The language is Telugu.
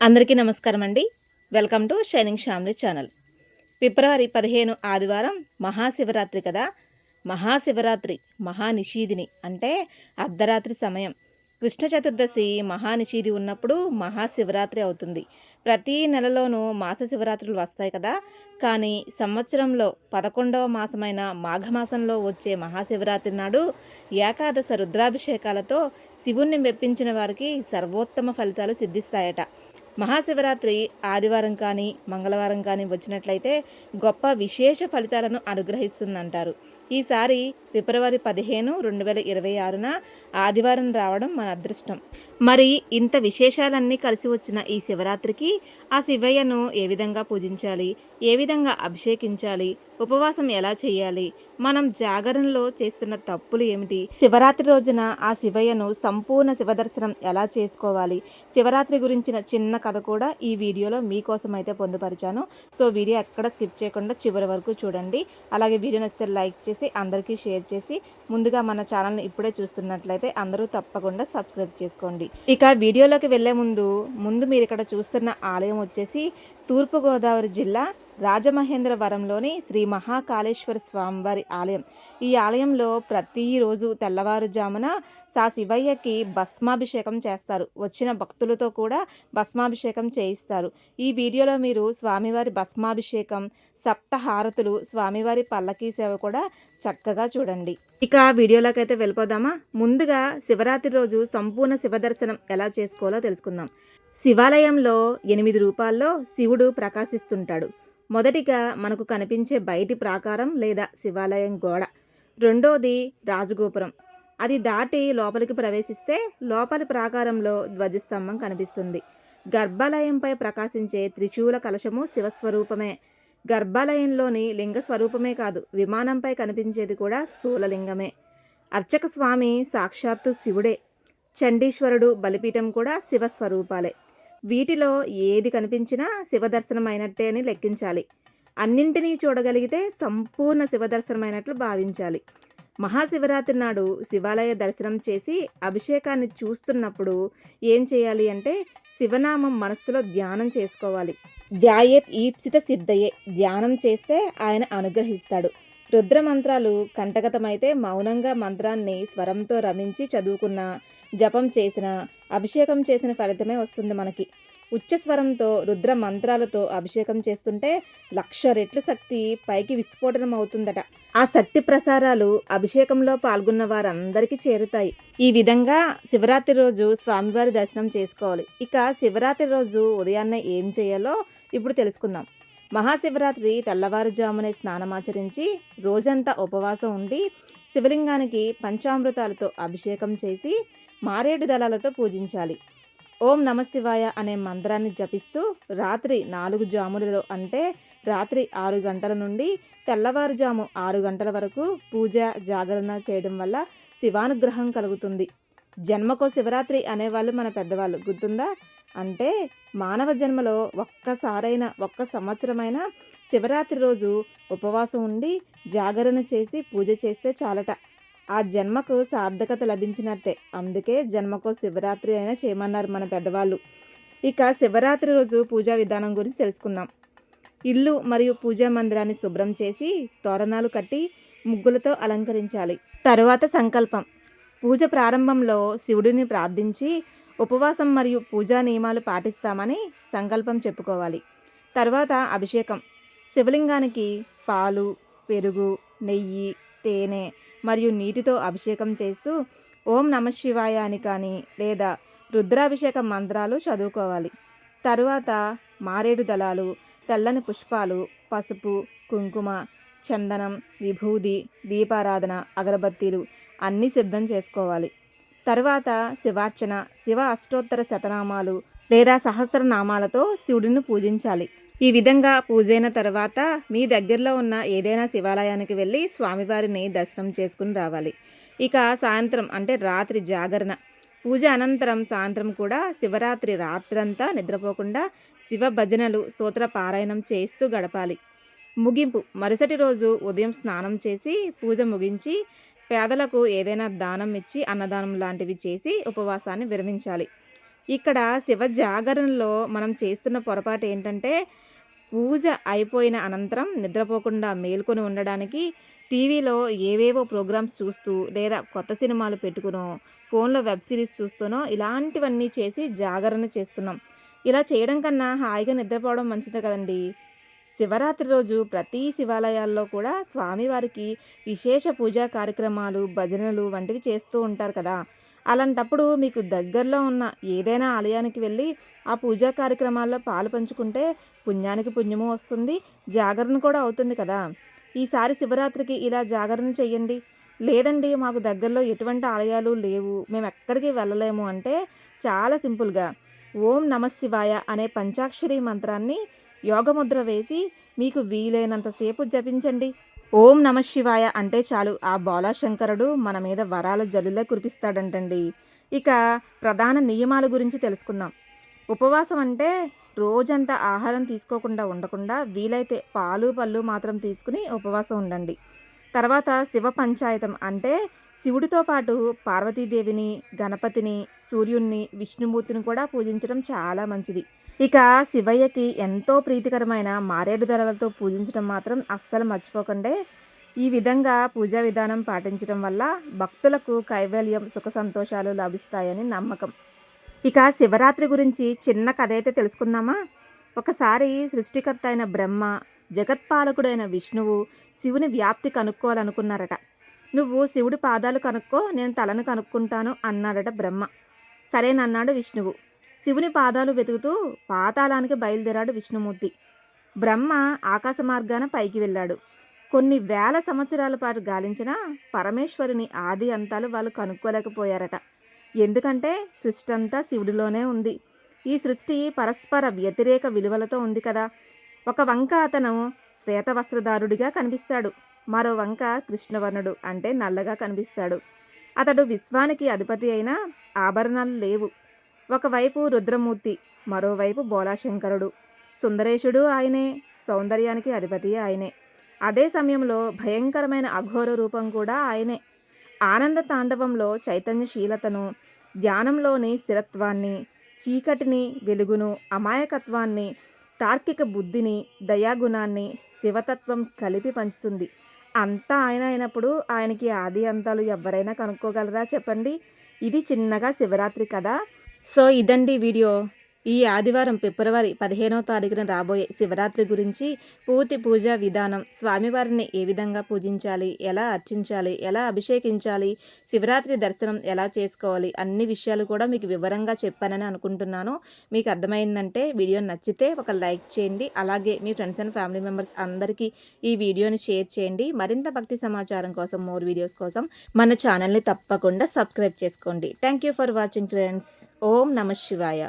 అందరికీ నమస్కారం అండి. Welcome to shining family channel. ఫిబ్రవరి పదిహేను ఆదివారం మహాశివరాత్రి కదా. మహాశివరాత్రి మహానిషీదిని అంటే అర్ధరాత్రి సమయం. కృష్ణ చతుర్దశి మహానిషీది ఉన్నప్పుడు మహాశివరాత్రి అవుతుంది. ప్రతి నెలలోనూ మాస శివరాత్రులు వస్తాయి కదా. కానీ సంవత్సరంలో పదకొండవ మాసమైన మాఘమాసంలో వచ్చే మహాశివరాత్రి నాడు ఏకాదశ రుద్రాభిషేకాలతో శివుణ్ణి మెప్పించిన వారికి సర్వోత్తమ ఫలితాలు సిద్ధిస్తాయట. మహాశివరాత్రి ఆదివారం కానీ మంగళవారం కానీ వచ్చినట్లయితే గొప్ప విశేష ఫలితాలను అనుగ్రహిస్తుందంటారు. ఈసారి ఫిబ్రవరి పదిహేను రెండు వేల ఇరవై ఆరున ఆదివారం రావడం మన అదృష్టం. మరి ఇంత విశేషాలన్నీ కలిసి వచ్చిన ఈ శివరాత్రికి ఆ శివయ్యను ఏ విధంగా పూజించాలి? ఏ విధంగా అభిషేకించాలి? ఉపవాసం ఎలా చేయాలి? మనం జాగరణలో చేస్తున్న తప్పులు ఏమిటి? శివరాత్రి రోజున ఆ శివయ్యను సంపూర్ణ శివదర్శనం ఎలా చేసుకోవాలి? శివరాత్రి గురించిన చిన్న కథ కూడా ఈ వీడియోలో మీకోసం అయితే పొందుపరిచాను. సో వీడియో ఎక్కడ స్కిప్ చేయకుండా చివరి వరకు చూడండి. అలాగే వీడియో నచ్చితే లైక్ చేసి అందరికీ షేర్ చేసి ముందుగా మన ఛానల్ని ఇప్పుడే చూస్తున్నట్లయితే అందరూ తప్పకుండా సబ్స్క్రైబ్ చేసుకోండి. ఇక వీడియోలోకి వెళ్ళే ముందు ముందు మీరు ఇక్కడ చూస్తున్న ఆలయం వచ్చేసి తూర్పుగోదావరి జిల్లా రాజమహేంద్రవరంలోని శ్రీ మహాకాళేశ్వర స్వామివారి ఆలయం. ఈ ఆలయంలో ప్రతిరోజు తెల్లవారుజామున సా శివయ్యకి భస్మాభిషేకం చేస్తారు. వచ్చిన భక్తులతో కూడా భస్మాభిషేకం చేయిస్తారు. ఈ వీడియోలో మీరు స్వామివారి భస్మాభిషేకం సప్తహారతులు స్వామివారి పల్లకీ సేవ కూడా చక్కగా చూడండి. ఇక వీడియోలోకైతే వెళ్ళిపోదామా? ముందుగా శివరాత్రి రోజు సంపూర్ణ శివదర్శనం ఎలా చేసుకోవాలో తెలుసుకుందాం. శివాలయంలో ఎనిమిది రూపాల్లో శివుడు ప్రకాశిస్తుంటాడు. మొదటిగా మనకు కనిపించే బయటి ప్రాకారం లేదా శివాలయం గోడ. రెండోది రాజగోపురం. అది దాటి లోపలికి ప్రవేశిస్తే లోపలి ప్రాకారంలో ధ్వజస్తంభం కనిపిస్తుంది. గర్భాలయంపై ప్రకాశించే త్రిశూల కలశము శివస్వరూపమే. గర్భాలయంలోని లింగ స్వరూపమే కాదు విమానంపై కనిపించేది కూడా స్థూలలింగమే. అర్చక స్వామి సాక్షాత్తు శివుడే. చండీశ్వరుడు బలిపీఠం కూడా శివస్వరూపాలే. వీటిలో ఏది కనిపించినా శివదర్శనం అయినట్టే అని లెక్కించాలి. అన్నింటినీ చూడగలిగితే సంపూర్ణ శివదర్శనమైనట్లు భావించాలి. మహాశివరాత్రి నాడు శివాలయ దర్శనం చేసి అభిషేకాన్ని చూస్తున్నప్పుడు ఏం చేయాలి అంటే శివనామం మనస్సులో ధ్యానం చేసుకోవాలి. ధ్యాయేత్ ఈప్సిత సిద్ధయే. ధ్యానం చేస్తే ఆయన అనుగ్రహిస్తాడు. రుద్ర మంత్రాలు కంటగతమైతే మౌనంగా మంత్రాన్ని స్వరంతో రమించి చదువుకున్న జపం చేసిన అభిషేకం చేసిన ఫలితమే వస్తుంది మనకి. ఉచ్చస్వరంతో రుద్ర మంత్రాలతో అభిషేకం చేస్తుంటే లక్ష రెట్లు శక్తి పైకి విస్ఫోటనం అవుతుందట. ఆ శక్తి ప్రసారాలు అభిషేకంలో పాల్గొన్న వారందరికీ చేరుతాయి. ఈ విధంగా శివరాత్రి రోజు స్వామివారి దర్శనం చేసుకోవాలి. ఇక శివరాత్రి రోజు ఉదయాన్నే ఏం చేయాలో ఇప్పుడు తెలుసుకుందాం. మహాశివరాత్రి తెల్లవారుజామునే స్నానమాచరించి రోజంతా ఉపవాసం ఉండి శివలింగానికి పంచామృతాలతో అభిషేకం చేసి మారేడు దళాలతో పూజించాలి. ఓం నమశివాయ అనే మంత్రాన్ని జపిస్తూ రాత్రి నాలుగు జాములలో అంటే రాత్రి ఆరు గంటల నుండి తెల్లవారుజాము ఆరు గంటల వరకు పూజ జాగరణ చేయడం వల్ల శివానుగ్రహం కలుగుతుంది. జన్మకో శివరాత్రి అనేవాళ్ళు మన పెద్దవాళ్ళు. గుర్తుందా? అంటే మానవ జన్మలో ఒక్కసారైనా ఒక్క సంవత్సరమైన శివరాత్రి రోజు ఉపవాసం ఉండి జాగరణ చేసి పూజ చేస్తే చాలట. ఆ జన్మకు సార్థకత లభించినట్టే. అందుకే జన్మకో శివరాత్రి అయినా చేయమన్నారు మన పెద్దవాళ్ళు. ఇక శివరాత్రి రోజు పూజా విధానం గురించి తెలుసుకుందాం. ఇల్లు మరియు పూజా మందిరాన్ని శుభ్రం చేసి తోరణాలు కట్టి ముగ్గులతో అలంకరించాలి. తరువాత సంకల్పం. పూజ ప్రారంభంలో శివుడిని ప్రార్థించి ఉపవాసం మరియు పూజా నియమాలు పాటిస్తామని సంకల్పం చెప్పుకోవాలి. తర్వాత అభిషేకం. శివలింగానికి పాలు పెరుగు నెయ్యి తేనె మరియు నీటితో అభిషేకం చేస్తూ ఓం నమ శివాయ అని కానీ లేదా రుద్రాభిషేక మంత్రాలు చదువుకోవాలి. తరువాత మారేడు దళాలు తెల్లని పుష్పాలు పసుపు కుంకుమ చందనం విభూది దీపారాధన అగరబత్తీలు అన్నీ సిద్ధం చేసుకోవాలి. తరువాత శివార్చన శివ అష్టోత్తర శతనామాలు లేదా సహస్రనామాలతో శివుడిని పూజించాలి. ఈ విధంగా పూజైన తర్వాత మీ దగ్గరలో ఉన్న ఏదైనా శివాలయానికి వెళ్ళి స్వామివారిని దర్శనం చేసుకుని రావాలి. ఇక సాయంత్రం అంటే రాత్రి జాగరణ. పూజ అనంతరం సాయంత్రం కూడా శివరాత్రి రాత్రంతా నిద్రపోకుండా శివ భజనలు స్తోత్ర పారాయణం చేస్తూ గడపాలి. ముగింపు. మరుసటి రోజు ఉదయం స్నానం చేసి పూజ ముగించి పేదలకు ఏదైనా దానం ఇచ్చి అన్నదానం లాంటివి చేసి ఉపవాసాన్ని విరమించాలి. ఇక్కడ శివ జాగరణలో మనం చేస్తున్న పొరపాటు ఏంటంటే పూజ అయిపోయిన అనంతరం నిద్రపోకుండా మేల్కొని ఉండడానికి టీవీలో ఏవేవో ప్రోగ్రామ్స్ చూస్తూ లేదా కొత్త సినిమాలు పెట్టుకునో ఫోన్లో వెబ్ సిరీస్ చూస్తూనో ఇలాంటివన్నీ చేసి జాగరణ చేస్తున్నాం. ఇలా చేయడం కన్నా హాయిగా నిద్రపోవడం మంచిదే కదండి. శివరాత్రి రోజు ప్రతి శివాలయాల్లో కూడా స్వామివారికి విశేష పూజా కార్యక్రమాలు భజనలు వంటివి చేస్తూ ఉంటారు కదా. అలాంటప్పుడు మీకు దగ్గరలో ఉన్న ఏదైనా ఆలయానికి వెళ్ళి ఆ పూజా కార్యక్రమాల్లో పాలు పంచుకుంటే పుణ్యానికి పుణ్యము వస్తుంది జాగరణ కూడా అవుతుంది కదా. ఈసారి శివరాత్రికి ఇలా జాగరణ చెయ్యండి. లేదండి మాకు దగ్గరలో ఎటువంటి ఆలయాలు లేవు మేము ఎక్కడికి వెళ్ళలేము అంటే చాలా సింపుల్గా ఓం నమ శివాయ అనే పంచాక్షరి మంత్రాన్ని యోగముద్ర వేసి మీకు వీలైనంతసేపు జపించండి. ఓం నమ శివాయ అంటే చాలు. ఆ బాలాశంకరుడు మన మీద వరాల జల్లులే కురిపిస్తాడంటండి. ఇక ప్రధాన నియమాల గురించి తెలుసుకుందాం. ఉపవాసం అంటే రోజంతా ఆహారం తీసుకోకుండా ఉండకుండా వీలైతే పాలు పళ్ళు మాత్రం తీసుకుని ఉపవాసం ఉండండి. తర్వాత శివ పంచాయతం అంటే శివుడితో పాటు పార్వతీదేవిని గణపతిని సూర్యుణ్ణి విష్ణుమూర్తిని కూడా పూజించడం చాలా మంచిది. ఇక శివయ్యకి ఎంతో ప్రీతికరమైన మారేడు ధరలతో పూజించడం మాత్రం అస్సలు మర్చిపోకండి. ఈ విధంగా పూజా విధానం పాటించడం వల్ల భక్తులకు కైవల్యం సుఖ సంతోషాలు లభిస్తాయని నమ్మకం. ఇక శివరాత్రి గురించి చిన్న కథ అయితే తెలుసుకుందామా? ఒకసారి సృష్టికర్త అయిన బ్రహ్మ జగత్పాలకుడైన విష్ణువు శివుని వ్యాప్తి కనుక్కోవాలనుకున్నారట. నువ్వు శివుడి పాదాలు కనుక్కో నేను తలను కనుక్కుంటాను అన్నాడట బ్రహ్మ. సరేనన్నాడు విష్ణువు. శివుని పాదాలు వెతుకుతూ పాతాళానికి బయలుదేరాడు విష్ణుమూర్తి. బ్రహ్మ ఆకాశ మార్గాన పైకి వెళ్ళాడు. కొన్ని వేల సంవత్సరాల పాటు గాలించిన పరమేశ్వరుని ఆది అంతాలు వాళ్ళు కనుక్కోలేకపోయారట. ఎందుకంటే సృష్టి అంతా శివుడిలోనే ఉంది. ఈ సృష్టి పరస్పర వ్యతిరేక విలువలతో ఉంది కదా. ఒక వంక అతను శ్వేతవస్త్రధారుడిగా కనిపిస్తాడు. మరో వంక కృష్ణవర్ణుడు అంటే నల్లగా కనిపిస్తాడు. అతడు విశ్వానికి అధిపతి అయిన ఆభరణాలు లేవు. ఒకవైపు రుద్రమూర్తి మరోవైపు బోలాశంకరుడు. సుందరేశుడు ఆయనే సౌందర్యానికి అధిపతి ఆయనే. అదే సమయంలో భయంకరమైన అఘోర రూపం కూడా ఆయనే. ఆనంద తాండవంలో చైతన్యశీలతను ధ్యానంలోని స్థిరత్వాన్ని చీకటిని వెలుగును అమాయకత్వాన్ని తార్కిక బుద్ధిని దయాగుణాన్ని శివతత్వం కలిపి పంచుతుంది. అంతా ఆయన అయినప్పుడు ఆయనకి ఆది అంతాలు ఎవరైనా కనుక్కోగలరా చెప్పండి? ఇది చిన్నగా శివరాత్రి కదా? సో ఇదండి వీడియో. ఈ ఆదివారం ఫిబ్రవరి పదిహేనో తారీఖున రాబోయే శివరాత్రి గురించి పూర్తి పూజా విధానం స్వామివారిని ఏ విధంగా పూజించాలి ఎలా అర్చించాలి ఎలా అభిషేకించాలి శివరాత్రి దర్శనం ఎలా చేసుకోవాలి అన్ని విషయాలు కూడా మీకు వివరంగా చెప్పానని అనుకుంటున్నాను. మీకు అర్థమైందంటే వీడియో నచ్చితే ఒక లైక్ చేయండి అలాగే మీ ఫ్రెండ్స్ అండ్ ఫ్యామిలీ మెంబర్స్ అందరికీ ఈ వీడియోని షేర్ చేయండి. మరింత భక్తి సమాచారం కోసం మోర్ వీడియోస్ కోసం మన ఛానల్ని తప్పకుండా సబ్స్క్రైబ్ చేసుకోండి. Thank you for watching friends. ఓం నమ శివాయ.